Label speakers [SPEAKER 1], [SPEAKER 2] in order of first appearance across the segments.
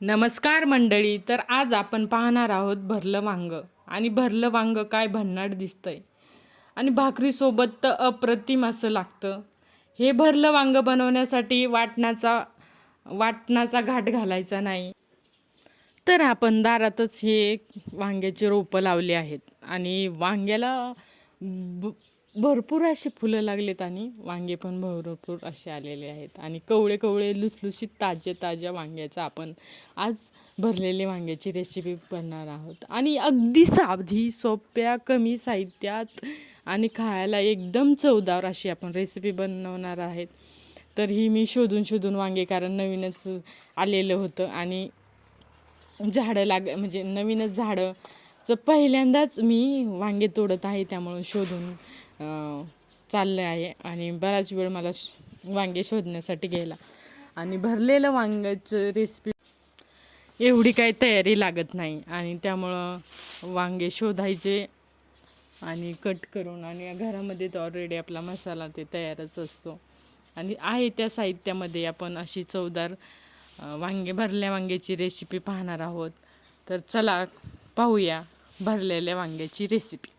[SPEAKER 1] नमस्कार मंडळी तर आज आपण पाहणार आहोत भरलं वांग. आणि भरलं वांग काय भन्नाट दिसतंय. आणि भाकरीसोबत तर अप्रतिम असं लागतं. हे भरलं वांग बनवण्यासाठी वाटणाचा वाटणाचा घाट घालायचा नाही. तर आपण दारातच हे वांग्याचे रोपं लावले आहेत. आणि वांग्याला ब भरपूर असे फुलं लागलेत आणि वांगे पण भरपूर असे आलेले आहेत. आणि कवळे कवळे लुसलुशीत ताजे ताज्या वांग्याचा आपण आज भरलेले वांग्याची रेसिपी बनणार आहोत. आणि अगदी साधी सोप्या कमी साहित्यात आणि खायला एकदम चवदार अशी आपण रेसिपी बनवणार आहेत. तर ही मी शोधून शोधून वांगे कारण नवीनच आलेलं होतं आणि झाडं लाग म्हणजे नवीनच झाडंचं पहिल्यांदाच मी वांगे तोडत आहे त्यामुळं शोधून चाललं आहे आणि बराच वेळ मला श- वांगे शोधण्यासाठी गेला. आणि भरलेलं वांग्याचं रेसिपी एवढी काही तयारी लागत नाही आणि त्यामुळं वांगे शोधायचे आणि कट करून आणि घरामध्ये तर ऑलरेडी आपला मसाला ते तयारच असतो. आणि आहे त्या साहित्यामध्ये आपण अशी चवदार वांगे भरल्या वांग्याची रेसिपी पाहणार आहोत. तर चला पाहूया भरलेल्या वांग्याची रेसिपी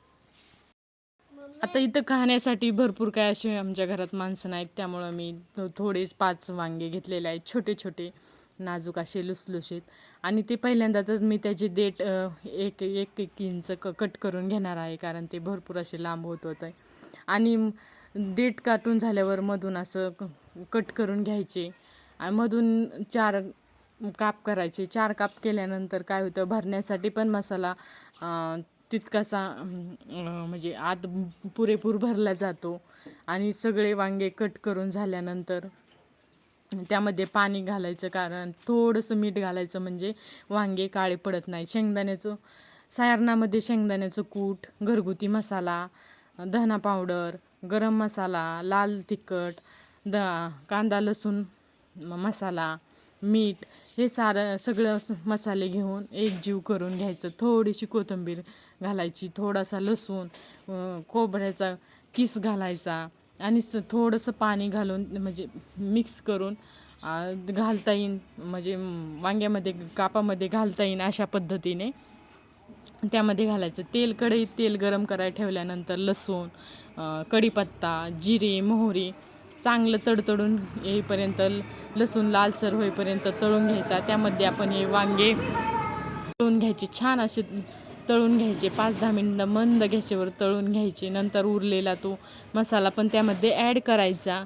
[SPEAKER 1] आता इथं खाण्यासाठी भरपूर काय असे आमच्या घरात माणसं नाहीत त्यामुळं मी थोडेच पाच वांगे घेतलेले आहेत छोटे छोटे नाजूक असे लुसलुशीत. आणि ते पहिल्यांदाच मी त्याचे देठ एक एक एक इंच क कट करून घेणार आहे कारण ते भरपूर असे लांब होत होते. आणि देठ काटून झाल्यावर मधून असं क- कट करून घ्यायचे. आणि मधून चार काप करायचे. चार काप केल्यानंतर काय होतं भरण्यासाठी पण मसाला तितकासा म्हणजे आत पुरेपूर भरला जातो आणि सगळे वांगे कट करून झाल्यानंतर त्यामध्ये पाणी घालायचं कारण थोडंसं मीठ घालायचं म्हणजे वांगे काळे पडत नाही. शेंगदाण्याचं सायरणामध्ये शेंगदाण्याचं कूट घरगुती मसाला धना पावडर गरम मसाला लाल तिखट द कांदा लसूण मसाला मीठ हे सारं सगळं मसाले घेऊन एकजीव करून घ्यायचं. थोडीशी कोथिंबीर घालायची थोडासा लसूण कोबऱ्याचा खोबऱ्याचा किस घालायचा आणि स थोडंसं पाणी घालून म्हणजे मिक्स करून घालता येईन. म्हणजे वांग्यामध्ये कापामध्ये घालता येईन अशा पद्धतीने. त्यामध्ये घालायचं. तेल कढईत तेल गरम करायला ठेवल्यानंतर लसूण कढीपत्ता जिरे मोहरी चांगलं तडतडून येईपर्यंत लसूण लालसर होईपर्यंत तळून घ्यायचा. त्यामध्ये आपण हे वांगे तळून घ्यायचे. छान असे तळून घ्यायचे. पाच दहा मिनटं मंद गॅसवर तळून घ्यायचे. नंतर उरलेला तो मसाला पण त्यामध्ये ॲड करायचा.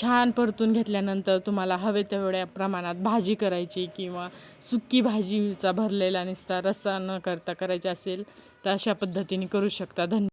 [SPEAKER 1] छान परतून घेतल्यानंतर तुम्हाला हवे तेवढ्या प्रमाणात भाजी करायची किंवा सुक्की भाजीचा भरलेला नुसता रस्सा न करता करायचा असेल तर अशा पद्धतीने करू शकता. धन्य